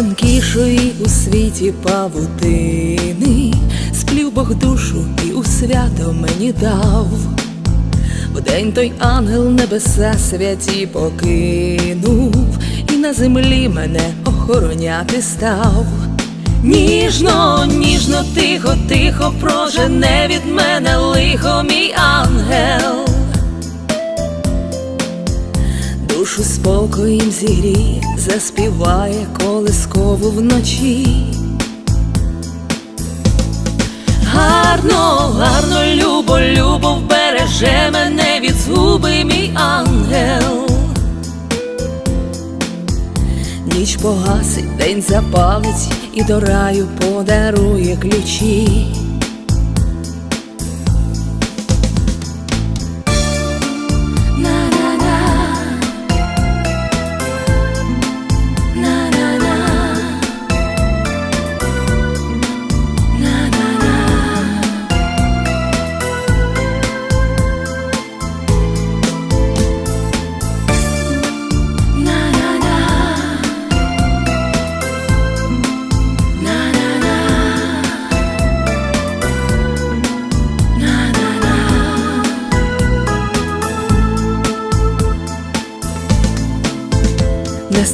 найтонкішої у світі павутини, сплів Бог душу і у свято мені дав. Вдень той ангел небеса святі покинув, і на землі мене охороняти став. Ніжно, ніжно, тихо, тихо прожене від мене лихо, мій ангел. Душу спокоєм зігріє, заспіває колискову вночі. Гарно, гарно, любо, любо вбереже мене від згуби, мій ангел. Ніч погасить, день запалить і до раю подарує ключі.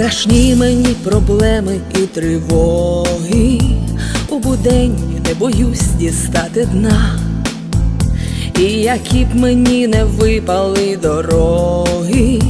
Страшні мені проблеми і тривоги. У будень не боюсь дістати дна. І які б мені не випали дороги,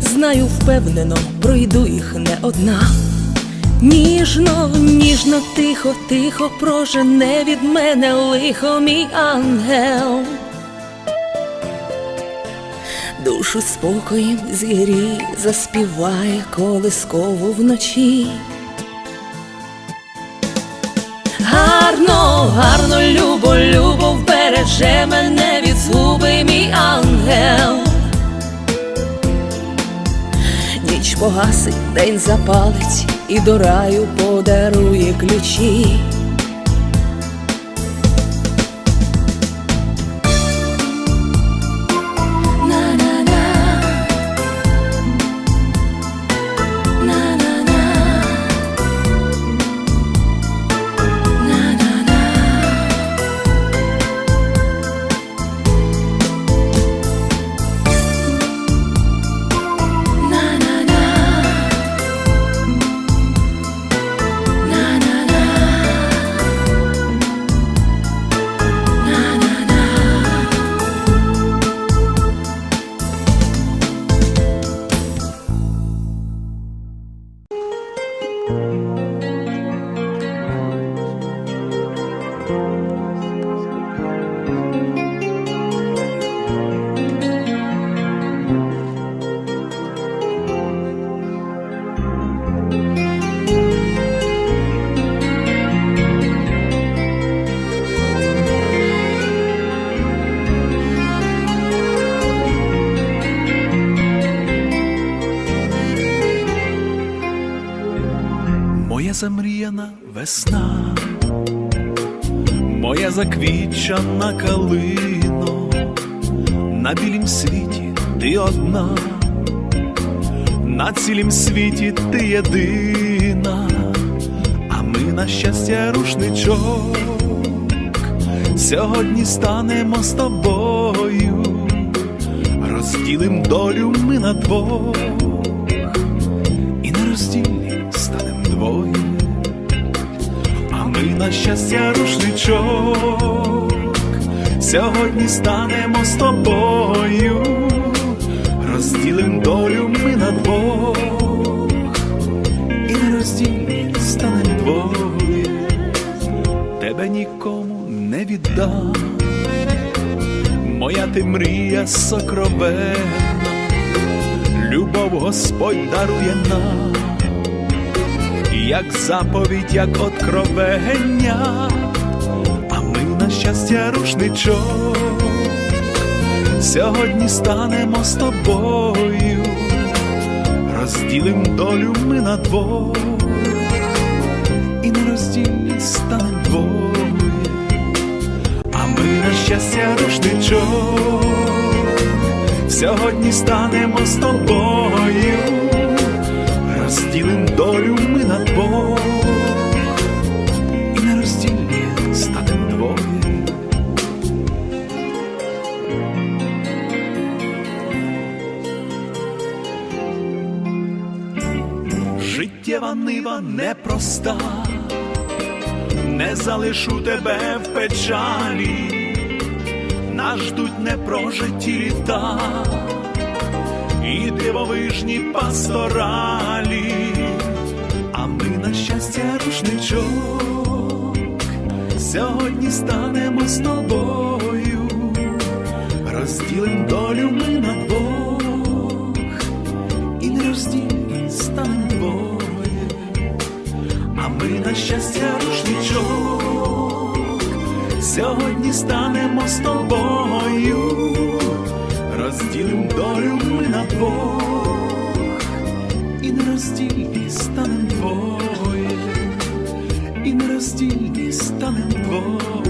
знаю впевнено, пройду їх не одна. Ніжно, ніжно, тихо, тихо прожене від мене лихо, мій ангел. Душу спокоєм зігріє, заспіває колискову вночі. Гарно, гарно, любо, любо вбереже мене від згуби, мій ангел. Ніч погасить, день запалить і до раю подарує ключі. Замріяна весна, моя заквітчана калино, на білім світі ти одна, на цілім світі ти єдина, а ми на щастя рушничок, сьогодні станемо з тобою, розділим долю ми на двох. Розділі станем двоє, на щастя рушничок, сьогодні станемо з тобою, розділим долю ми на двох, і на розділі станем двоє, тебе нікому не віддам, моя ти мрія сокровенна. Любов Господь дарує нам, як заповідь, як откровення, а ми на щастя рушничок, сьогодні станемо з тобою, розділим долю ми на двох, і на розділі станем двоє, а ми на щастя рушничок. Сьогодні станемо з тобою, розділим долю ми на двох, і на розділі станем двоє. Життєва нива непроста, не залишу тебе в печалі, нас ждуть непрожиті літа і дивовижні пасторалі, а ми на щастя рушничок, сьогодні станемо з тобою, розділим долю ми на двох, і не нероздільні станем двоє, а ми на щастя рушничок, сьогодні станемо з тобою розділим долю ми на двох, і нероздільні станем двоє, і нероздільні станем двоє,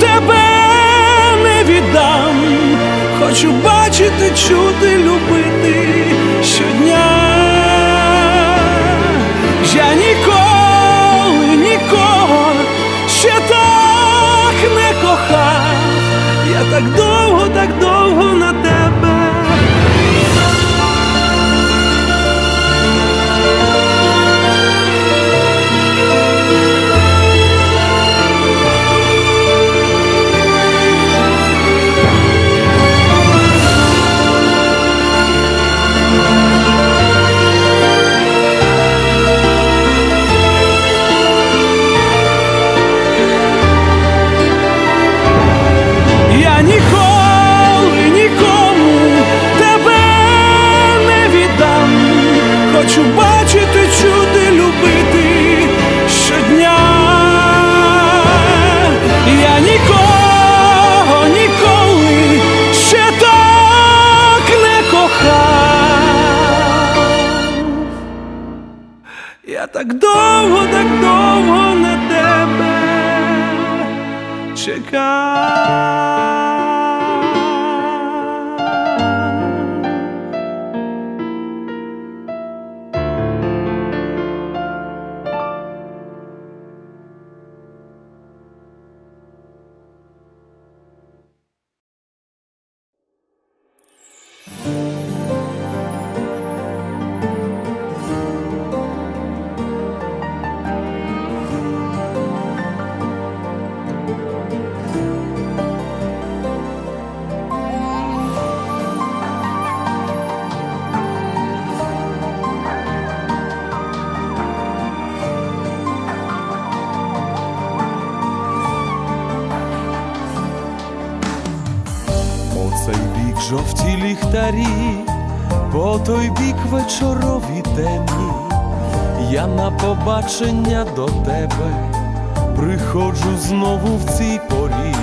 тебе не віддам. Хочу бачити, чути, любити щодня. Я ніколи нікого ще так так довго, так довго на тебе чекав. Жовті ліхтарі, по той бік вечорові темні, я на побачення до тебе приходжу знову в цій порі.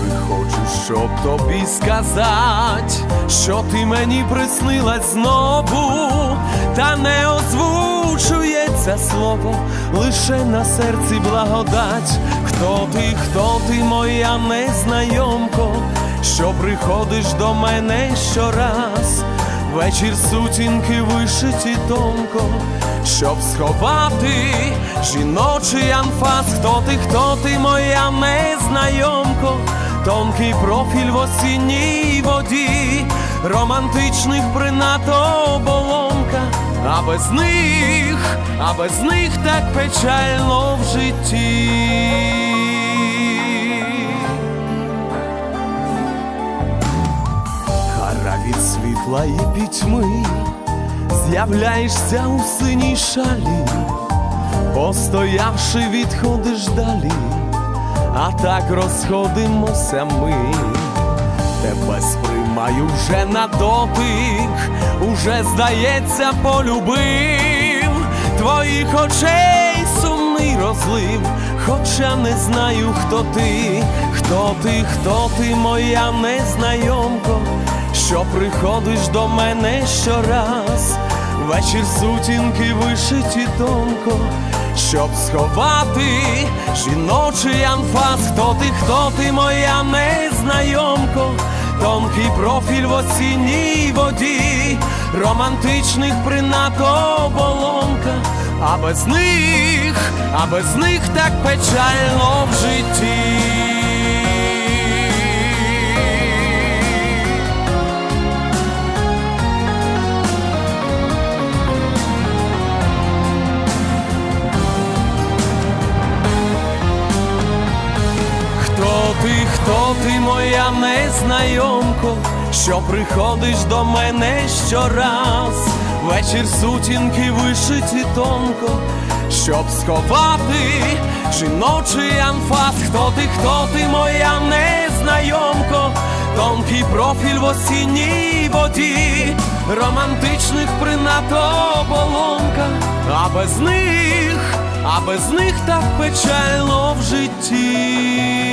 Приходжу, щоб тобі сказать, що ти мені приснилась знову, та не озвучується слово, лише на серці благодать. Хто ти, хто ти, моя незнайомко, що приходиш до мене щораз, вечір сутінки вишиті тонко, щоб сховати жіночий анфас, хто ти, хто ти, моя незнайомко, тонкий профіль в осінній воді, романтичних принато оболонка, а без них, а без них так печально в житті. Світла і пітьми, з'являєшся у синій шалі, постоявши, відходиш далі, а так розходимося ми. Тебе сприймаю вже на дотик, уже здається, полюбив. Твоїх очей сумний розлив, хоча не знаю, хто ти, хто ти, хто ти, моя незнайомко, що приходиш до мене щораз, вечір сутінки вишиті тонко, щоб сховати жіночий анфас, хто ти, хто ти, моя незнайомко, тонкий профіль в осінній воді, романтичних принато оболонка, а без них, а без них так печально в житті. Ти, моя незнайомко, що приходиш до мене щораз, вечір сутінки вишиті тонко, щоб сховати жіночий анфас, хто ти, хто ти, моя незнайомко, тонкий профіль в осінній воді, романтичних принато оболонка, а без них, а без них так печально в житті.